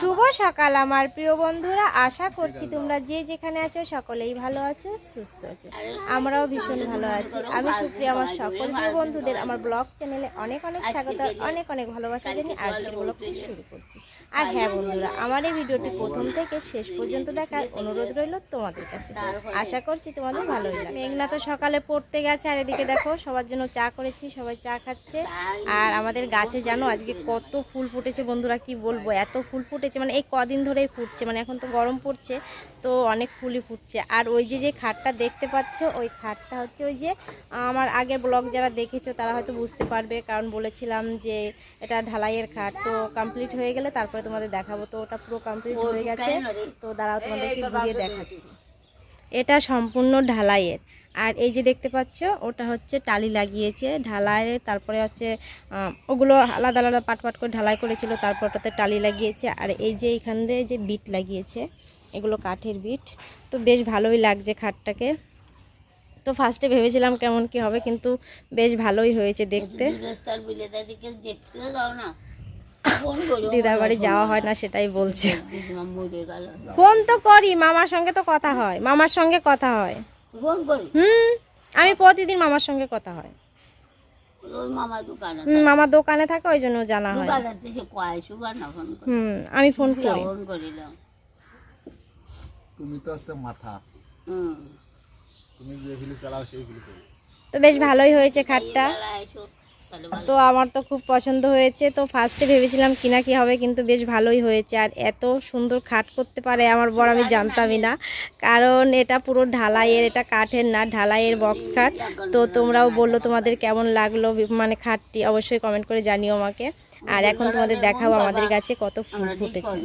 শুভ সকাল আমার প্রিয় বন্ধুরা। আশা করছি তোমরা যে যেখানে আছো সকলেই ভালো আছো, সুস্থ আছো। আমরাও ভীষণ ভালো আছি। আমি সুপ্রিয়া, আমার সকল প্রিয় বন্ধুদের আমার ব্লগ চ্যানেলে অনেক অনেক স্বাগত, অনেক অনেক ভালোবাসা জানিয়ে আজকের ব্লগটি শুরু করছি। আর হ্যাঁ বন্ধুরা, আমার এই ভিডিওটি প্রথম থেকে শেষ পর্যন্ত দেখার অনুরোধ রইল তোমাদের কাছে। আশা করছি তোমাদের ভালোই লাগে মেঘনা তো সকালে পড়তে গেছে, আর এদিকে দেখো, সবার জন্য চা করেছি, সবাই চা খাচ্ছে। আর আমাদের গাছে জানো আজকে কত ফুল ফুটেছে বন্ধুরা, কি বলব? এত ফুল ফুটেছে মানে এই কদিন ধরেই ফুটছে মানে এখন তো গরম পড়ছে, তো অনেক ফুলই ফুটছে। আর ওই যে যে খাটটা দেখতে পাচ্ছ, ওই খাটটা হচ্ছে ওই যে, আমার আগের ব্লগ যারা দেখেছ, তারা হয়তো বুঝতে পারবে, কারণ বলেছিলাম যে এটা ঢালাইয়ের খাট, তো কমপ্লিট হয়ে গেলে তারপরে তোমাদের দেখাবো। তো ওটা পুরো কমপ্লিট হয়ে গেছে, তো দাঁড়াও তোমাদেরকে ঘুরিয়ে দেখাচ্ছি। এটা সম্পূর্ণ ঢালাইয়ের। আর এই যে দেখতে পাচ্ছ ওটা হচ্ছে টালি লাগিয়েছে ঢালাইয়ের তারপরে হচ্ছে ওগুলো আলাদা আলাদা পাট পাট করে ঢালাই করেছিল তারপর ওটাতে টালি লাগিয়েছে। আর এই যে এখান দিয়ে যে বিট লাগিয়েছে এগুলো কাঠের বিট। তো বেশ ভালোই লাগছে খাটটাকে। তো ফার্স্টে ভেবেছিলাম কেমন কি হবে কিন্তু বেশ ভালোই হয়েছে দেখতে। দিদার বাড়ি যাওয়া হয় না সেটাই বলছে। ফোন তো করি মামার সঙ্গে তো কথা হয় মামার সঙ্গে কথা হয়। হুম আমি প্রতিদিন মামার সঙ্গে কথা হয়। মামার দোকানে থাকে। ওই জন্য জানা হয়। হুম আমি ফোন করি। তুমি তো মাথা। হুম। তুমি যে চালাও সেই তো বেশ ভালোই হয়েছে খাটটা। তো আমার তো খুব পছন্দ হয়েছে। তো ফার্স্টে ভেবেছিলাম কিনা কি হবে কিন্তু বেশ ভালোই হয়েছে। আর এত সুন্দর খাট করতে পারে আমার বড় আমি জানতামই না। কারণ এটা পুরো ঢালাইয়ের এটা কাঠের না ঢালাইয়ের বক্স খাট। তো তোমরাও বলল তোমাদের কেমন লাগল মানে খাটটি? অবশ্যই কমেন্ট করে জানিও আমাকে। আর এখন তোমাদের দেখাবো আমাদের গাছে কত ফুল ফুটেছে।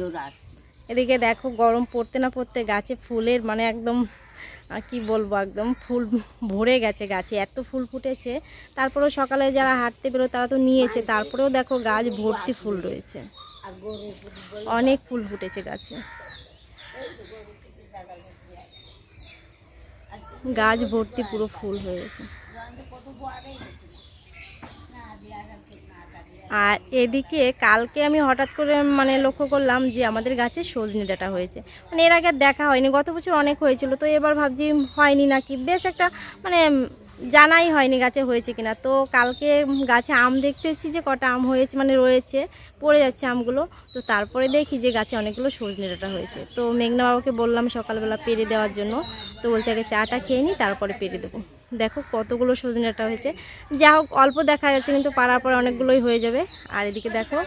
এদিকে দেখো গরম পড়তে না পড়তে গাছে ফুলের মানে একদম আহ, কি বলব একদম ফুল ভরে গেছে গাছে এত ফুল ফুটেছে। তারপরেও সকালে যারা হাঁটতে বেরো তারা তো নিয়েছে তারপরেও দেখো গাছ ভর্তি ফুল রয়েছে। অনেক ফুল ফুটেছে গাছে। গাছ ভর্তি পুরো ফুল হয়েছে আর এদিকে কালকে আমি হঠাৎ করে মানে লক্ষ্য করলাম যে আমাদের গাছে সজনে ডাঁটা হয়েছে। মানে এর আগে দেখা হয়নি, গত বছর অনেক হয়েছিল, তো এবার ভাবছি হয়নি নাকি? বেশ একটা মানে জানাই হয়নি গাছে হয়েছে কিনা। তো কালকে গাছে আম দেখতে এসেছি যে কটা আম হয়েছে মানে রয়েছে, পড়ে যাচ্ছে আমগুলো। তো তারপরে দেখি যে গাছে অনেকগুলো সজনে ডাঁটা হয়েছে। তো মেঘনা বাবাকে বললাম সকালবেলা পেরে দেওয়ার জন্য। তো বলছে আগে চাটা খেয়ে নিই তারপরে পেরে দেবো। দেখো কতগুলো সজনে হয়েছে। যা হোক, অল্প দেখা যাচ্ছে, কিন্তু পাড়ার পর অনেকগুলোই হয়ে যাবে। আর এদিকে দেখো,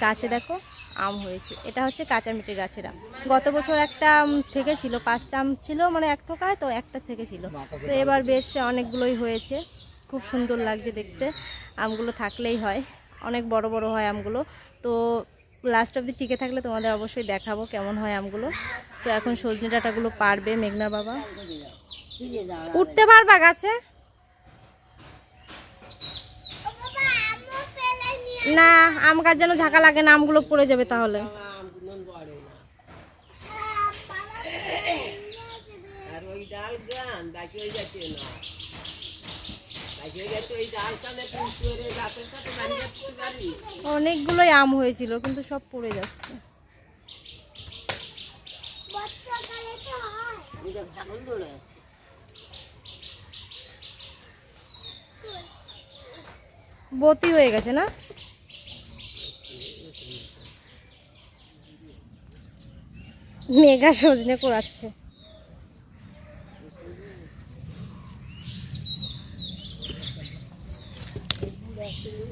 গাছে দেখো, আম হয়েছে। এটা হচ্ছে কাঁচা মিঠে গাছের আম। গত বছর একটা থেকে ছিল পাঁচটা আম ছিল মানে এক থোকায় তো একটা থেকে ছিল তো এবার বেশ অনেকগুলোই হয়েছে। খুব সুন্দর লাগছে দেখতে। আমগুলো থাকলেই হয়। অনেক বড় বড় হয় আমগুলো। তো লাস্ট অবধি টিকে থাকলে তোমাদের অবশ্যই দেখাবো কেমন হয় আমগুলো। তো এখন সজনে ডাঁটাগুলো পারবে মেঘনা বাবা। উঠতে পারবা গাছে? না আম গাছ যেন ঝাঁকা লাগে না আমগুলো পড়ে যাবে তাহলে। অনেকগুলোই আম হয়েছিল কিন্তু সব পড়ে যাচ্ছে। এটা ছাগল দৌড়ে বতি হয়ে গেছে না? মেঘা সজনে করাচ্ছে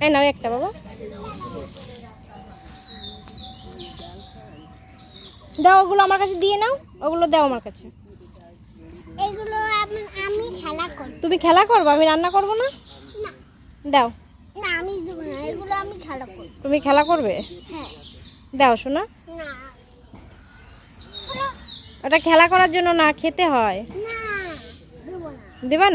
এই নাও একটা বাবা। দাও ওগুলো আমার কাছে দিয়ে নাও। ওগুলো দাও আমার কাছে। এগুলো আমি আমি খেলা করি তুমি খেলা করব? আমি রান্না করব না। দাও। না আমি দেবো না এগুলো আমি খেলা করি তুমি খেলা করবে? হ্যাঁ। দাও শোনা। না। ওটা খেলা করার জন্য না খেতে হয়? না দেবো না। দেবা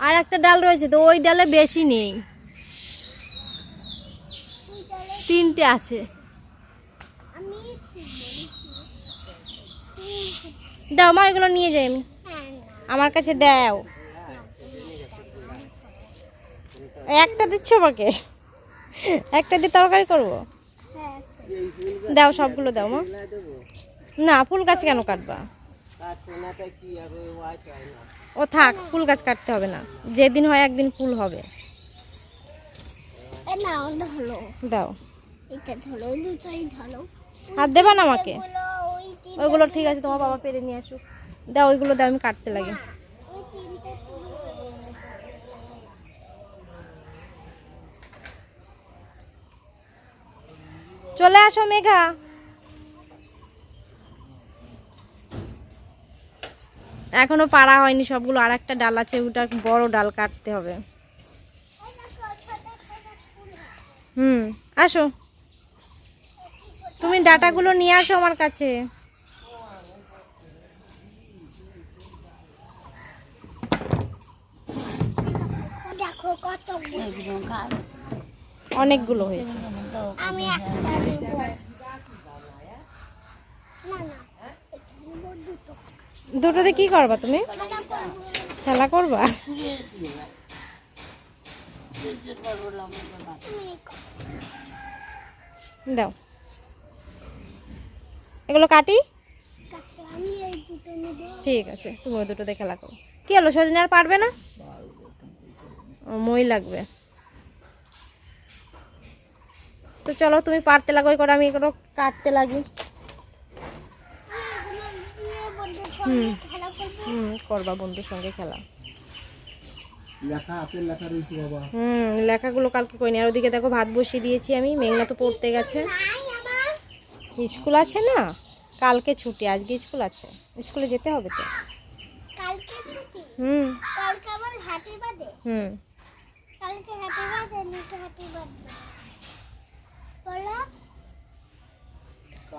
আর একটা ডাল রয়েছে তো ওই ডালে বেশি নেই। তিনটে আছে। দাও মা এগুলো নিয়ে যাই আমি। আমার কাছে দাও। একটা দিচ্ছ আমাকে? একটা দিয়ে তরকারি করব? দাও সবগুলো দাও মা। না ফুল গাছ কেন কাটবা? ও থাক ফুল গাছ কাটতে হবে না। যেদিন হয় একদিন ফুল হবে। না দাও। হাত দেবা না আমাকে? ওইগুলো ঠিক আছে তোমার বাবা পেরে নিয়ে আসুক। দাও, ওইগুলো দাও, আমি কাটতে লাগে। চলে আসো, মেঘা। এখনও পাড়া হয়নি সবগুলো আর একটা ডাল আছে, ওটা বড় ডাল কাটতে হবে। হুম, আসো। তুমি ডাটাগুলো নিয়ে আসো আমার কাছে দেখো কত এগুলো খাবে অনেকগুলো হয়েছে। আমি একটা নেব। না না এটা নেব দুটো। দুটোতে কি করবা তুমি? খেলা করবা। দাও। এগুলো কাটি? ঠিক আছে তুমি দুটোতে খেলা করো। কি হলো সজনে আর পারবে না? মই লাগবে। তো চলো তুমি পারতে লাগো করে আমি এগুলো কাটতে লাগি। সঙ্গে হুম করবা বন্ধুর সঙ্গে খেলা। লেখা হাতের লেখা রয়েছে বাবা। হুম লেখাগুলো কালকে কইনি আর ওদিকে দেখো ভাত বসিয়ে দিয়েছি আমি মেঘনা তো পড়তে গেছে। স্কুল আছে না? কালকে ছুটি আজকে স্কুল আছে। স্কুলে যেতে হবে তো? হুম। হুম। কালকে বাদে নিতে হাঁটি বাদে বলো।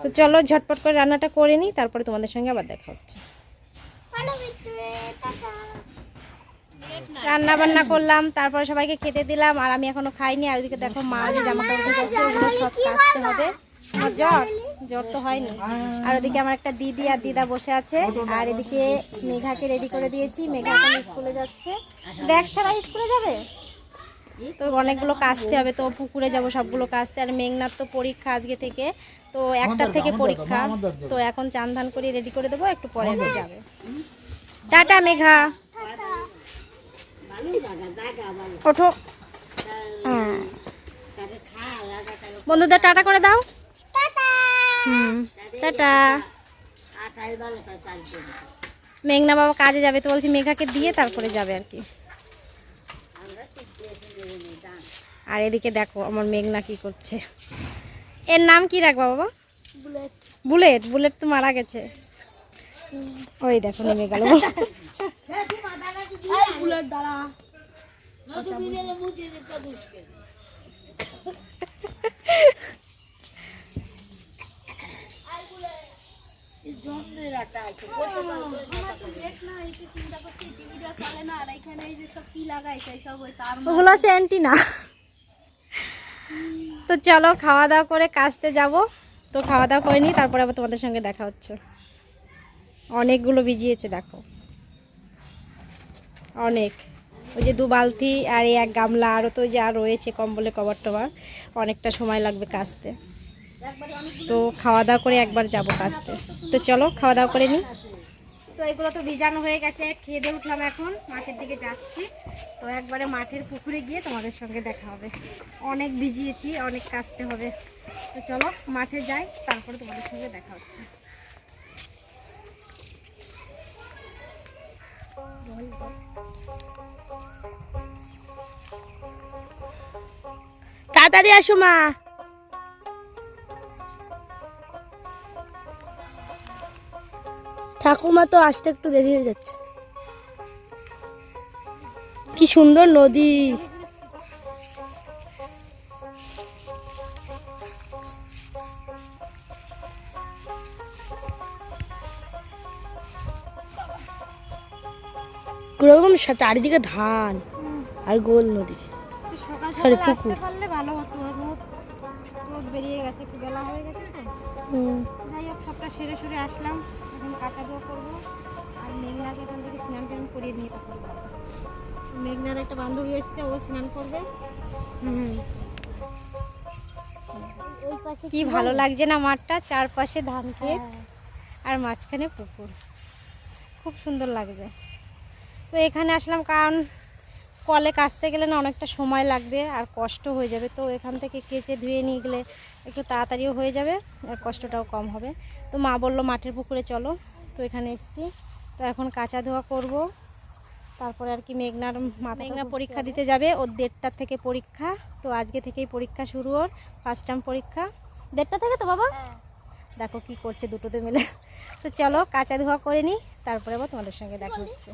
তো চলো ঝটপট করে রান্নাটা করে নিই তারপরে তোমাদের সঙ্গে আবার দেখা হচ্ছে। রান্না বান্না করলাম তারপরে সবাইকে খেতে দিলাম আর আমি এখনও খাইনি আর ওদিকে দেখো মা জামা কাপড় ওগুলো সব কাচতে হবে। জ্বর জ্বর তো হয়নি। আর ওদিকে আমার একটা দিদি আর দিদা বসে আছে আর এদিকে মেঘাকে রেডি করে দিয়েছি মেঘা এখন স্কুলে যাচ্ছে। ব্যাগ ছাড়া স্কুলে যাবে? তো অনেকগুলো কাচতে হবে তো পুকুরে যাব সবগুলো কাচতে আর মেঘনার তো পরীক্ষা আজকে থেকে তো একটার থেকে পরীক্ষা। তো এখন চান ধান করে রেডি করে দেবো একটু পরে যাবে। টাটা মেঘা। ওঠো। হ্যাঁ। বন্ধুদের টাটা করে দাও। টাটা। হুম মেঘনা বাবা কাজে যাবে তো বলছি মেঘাকে দিয়ে তারপরে যাবে আর কি। আর এদিকে দেখো আমার মেঘনা কি করছে। এর নাম কি রাখবা বাবা? বুলেট। বুলেট বুলেট তো মারা গেছে। ওই দেখো নেমে গেল। আছে। ওগুলো হচ্ছে অ্যান্টিনা। তো চলো খাওয়া দাওয়া করে কাজতে যাব। তো খাওয়া দাওয়া করে নিই, তারপরে আবার তোমাদের সঙ্গে দেখা হচ্ছে। অনেকগুলো ভিজিয়েছে, দেখো। অনেক। ওই যে দু বালতি আর এক গামলা আরও তো যা রয়েছে কম্বলে কভার টভার, অনেকটা সময় লাগবে কাচতে তো খাওয়া দাওয়া করে একবার যাব কাচতে তো চলো খাওয়া দাওয়া করে নিই। তো এগুলো তো ভিজানো হয়ে গেছে। খেয়ে দিয়ে উঠলাম এখন। মাঠের দিকে যাচ্ছি। তো একবারে মাঠের পুকুরে গিয়ে তোমাদের সঙ্গে দেখা হবে। অনেক ভিজিয়েছি, অনেক কাচতে হবে। তো চলো, মাঠে যাই, তারপরে তোমাদের সঙ্গে দেখা হচ্ছে। তাড়াতাড়ি আসো মা। ঠাকুমা তো আসতে একটু দেরি হয়ে যাচ্ছে কি সুন্দর নদী ওরকম চারিদিকে ধান আর গোল নদী আসতে পুকুর। ভালো হতো বেরিয়ে গেছে বেলা হয়ে গেছে। যাই হোক সবটা সেরে সেরে আসলাম। এখন কাঁচা ধোয়া করব। আর মেঘনাকে এখান থেকে স্নান টান করিয়ে নিয়ে যাব মেঘনার একটা বান্ধবী এসছে ও স্নান করবে। হুম। কি ভালো লাগছে না মাঠটা? চারপাশে ধান ক্ষেত আর মাঝখানে পুকুর। খুব সুন্দর লাগছে। তো এখানে আসলাম কারণ কলে কাচতে গেলে না অনেকটা সময় লাগবে আর কষ্ট হয়ে যাবে। তো এখান থেকে কেচে ধুয়ে নিয়ে গেলে একটু তাড়াতাড়িও হয়ে যাবে আর কষ্টটাও কম হবে। তো মা বলল মাঠের পুকুরে চলো। তো এখানে এসেছি। তো এখন কাঁচা ধোয়া করব। তারপরে আর কি মেঘনার মা মেঘনা পরীক্ষা দিতে যাবে। ওর দেড়টার থেকে পরীক্ষা। তো আজকে থেকেই পরীক্ষা শুরু ওর। ফার্স্ট টার্ম পরীক্ষা। দেড়টা থেকে তো বাবা? দেখো কি করছে দুটোতে মিলে। তো চলো কাঁচা ধোয়া করে নিই। তারপরে আবার তোমাদের সঙ্গে দেখা হচ্ছে।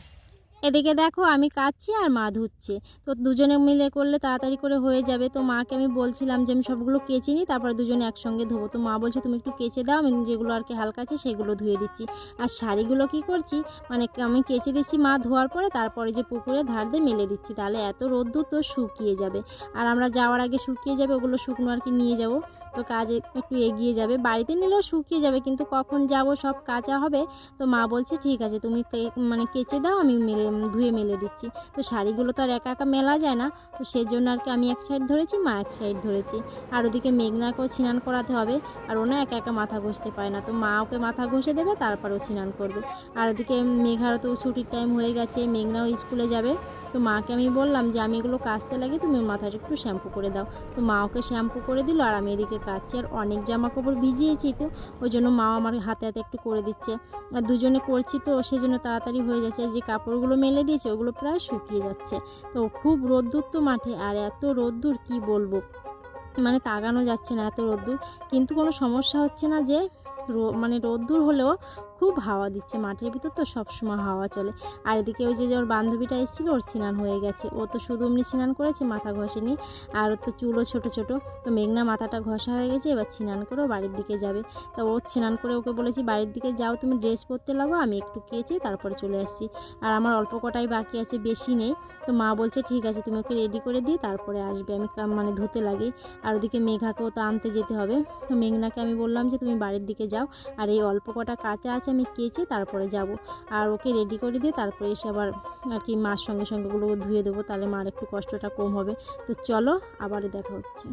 এদিকে দেখো আমি কাচ্ছি আর মা ধুচ্ছে। তো দুজনে মিলে করলে তাড়াতাড়ি করে হয়ে যাবে। তো মাকে আমি বলছিলাম যে আমি সবগুলো কেচে নিই, তারপর দুজনে একসঙ্গে ধোবো। তো মা বলছে, তুমি একটু কেচে দাও, আমি যেগুলো আর কি হালকা আছে সেগুলো ধুয়ে দিচ্ছি। আর শাড়িগুলো কি করছি? মানে আমি কেচে দিচ্ছি মা ধোয়ার পরে, তারপরে যে পুকুরে ধার দিয়ে মেলে দিচ্ছি। তাহলে এত রোদ্দুর তো শুকিয়ে যাবে। আর আমরা যাওয়ার আগে শুকিয়ে যাবে, ওগুলো শুকনো আর কি নিয়ে যাব। তো কাজে একটু এগিয়ে যাবে। বাড়িতে নিলেও শুকিয়ে যাবে, কিন্তু কখন যাব সব কাঁচা হবে? তো মা বলছে, ঠিক আছে, তুমি মানে কেচে দাও, আমি মেলে ধুয়ে মেলে দিচ্ছি। তো শাড়িগুলো তো আর একা একা মেলা যায় না। তো সেই জন্য আর কি আমি এক সাইড ধরেছি, মা এক সাইড ধরেছি। আর ওদিকে মেঘনাকেও স্নান করাতে হবে। আর ওনা একা একা মাথা ঘষতে পারে না। তো মা ওকে মাথা ঘষে দেবে তারপরেও স্নান করবে। আর ওদিকে মেঘারও তো ছুটির টাইম হয়ে গেছে, মেঘনাও স্কুলে যাবে। তো মাকে আমি বললাম যে, আমি এগুলো কাচতে লাগে, তুমি মাথাটা একটু শ্যাম্পু করে দাও। তো মা ওকে শ্যাম্পু করে দিল, আর আমি এদিকে কাচ্ছি। আর অনেক জামা কাপড় ভিজিয়েছি তো, ওই জন্য মা আমার হাতে হাতে একটু করে দিচ্ছে। আর দুজনে করছি তো, সেজন্য তাড়াতাড়ি হয়ে যাচ্ছে। যে কাপড়গুলো মেলে দিয়েছে, ওগুলো প্রায় শুকিয়ে যাচ্ছে। তো খুব রোদ্দুর তো মাঠে, আর এত রোদ্দুর কি বলব? মানে তাগানো যাচ্ছে না এত রোদ্দুর। কিন্তু কোনো সমস্যা হচ্ছে না যে মানে রোদ্দুর হলেও খুব হাওয়া দিচ্ছে, মাঠের ভিতর তো সবসময় হাওয়া চলে। আর এদিকে ওই যে ওর বান্ধবীটা এসেছিল, ওর স্নান হয়ে গেছে। ও তো শুধু এমনি স্নান করেছে, মাথা ঘষেনি। আর তো চুলও ছোট ছোট। তো মেঘনা মাথাটা ঘষা হয়ে গেছে, এবার স্নান করে বাড়ির দিকে যাবে। তো ও স্নান করে ওকে বলেছি, বাড়ির দিকে যাও, তুমি ড্রেস পরতে লাগো, আমি একটু কেচে তারপরে চলে আসছি। আর আমার অল্প কটাই বাকি আছে, বেশি নেই। তো মা বলছে, ঠিক আছে, তুমি ওকে রেডি করে দিয়ে তারপরে আসবে, আমি মানে ধুতে লাগি। আর ওদিকে মেঘাকেও তো আনতে যেতে হবে। তো মেঘনাকে আমি বললাম যে, তুমি বাড়ির দিকে যাও। আর এই অল্প কটা কাঁচা আছে আমি কেচে তারপরে যাব। আর ওকে রেডি করে দিয়ে তারপরে এসে আবার আর কি মার সঙ্গে সঙ্গে ওগুলো ধুয়ে দেবো তাহলে মার একটু কষ্টটা কম হবে। তো চলো আবারও দেখা হচ্ছে।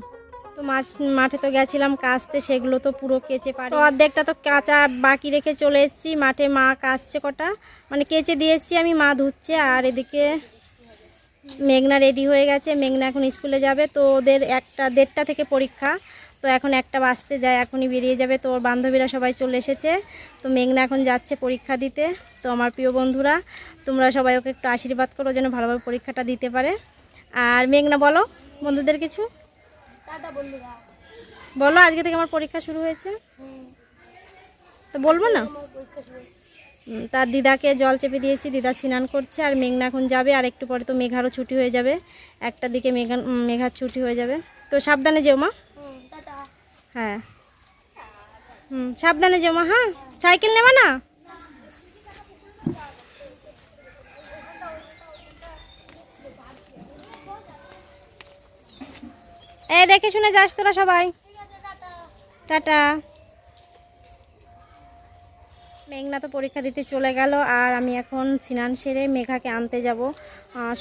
তো মাছ মাঠে তো গেছিলাম কাচতে সেগুলো তো পুরো কেচে পারি তো অর্ধেকটা তো কাঁচা বাকি রেখে চলে এসেছি মাঠে মা কাচছে কটা। মানে কেচে দিয়ে এসেছি আমি মা ধুচ্ছে আর এদিকে মেঘনা রেডি হয়ে গেছে। মেঘনা এখন স্কুলে যাবে তো ওদের একটা দেড়টা থেকে পরীক্ষা। তো এখন একটা বাজতে যায় এখনই বেরিয়ে যাবে। তো ওর বান্ধবীরা সবাই চলে এসেছে। তো মেঘনা এখন যাচ্ছে পরীক্ষা দিতে। তো আমার প্রিয় বন্ধুরা তোমরা সবাই ওকে একটু আশীর্বাদ করো যেন ভালোভাবে পরীক্ষাটা দিতে পারে। আর মেঘনা বলো বন্ধুদের কিছু? বলো আজকে থেকে আমার পরীক্ষা শুরু হয়েছে। তো বলব না? তার দিদাকে জল চেপে দিয়েছি দিদা স্নান করছে। আর মেঘনা এখন যাবে আর একটু পরে তো মেঘারও ছুটি হয়ে যাবে। একটা দিকে মেঘা মেঘার ছুটি হয়ে যাবে। তো সাবধানে যেও মা। হ্যাঁ। হুম, সাবধানে যেও মা হ্যাঁ? সাইকেল নেবা না? এ দেখে শুনে যাস তোরা সবাই। টাটা। মেঘনা তো পরীক্ষা দিতে চলে গেল আর আমি এখন স্নান সেরে মেঘাকে আনতে যাব।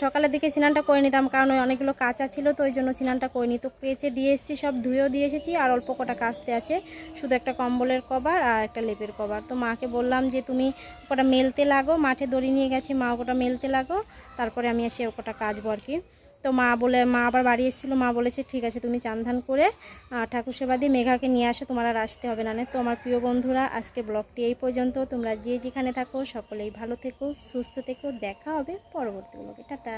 সকালের দিকে স্নানটা করে নিতাম কারণ ওই অনেকগুলো কাঁচা ছিল, তো ওই জন্য স্নানটা করিনি। তো কেচে দিয়ে এসেছি, সব ধুয়েও দিয়ে এসেছি আর অল্প কটা কাচতে আছে। শুধু একটা কম্বলের কভার আর একটা লেপের কভার। তো মাকে বললাম যে, তুমি ওটা মেলতে লাগো, মাঠে দড়ি নিয়ে গেছে, মা ওটা মেলতে লাগো, তারপরে আমি এসে ওটা কাচবো আর কি। তো মা বলে, মা আবার বাড়ি এসেছিল, মা বলেছে, ঠিক আছে, তুমি চান ধান করে ঠাকুর সেবা দিয়ে মেঘাকে নিয়ে আসো, তোমার আর আসতে হবে না। তো আমার প্রিয় বন্ধুরা, আজকে ব্লগটি এই পর্যন্ত। তোমরা যে যেখানে থাকো, সকলেই ভালো থেকো, সুস্থ থেকো। দেখা হবে পরবর্তী ব্লগে। টাটা।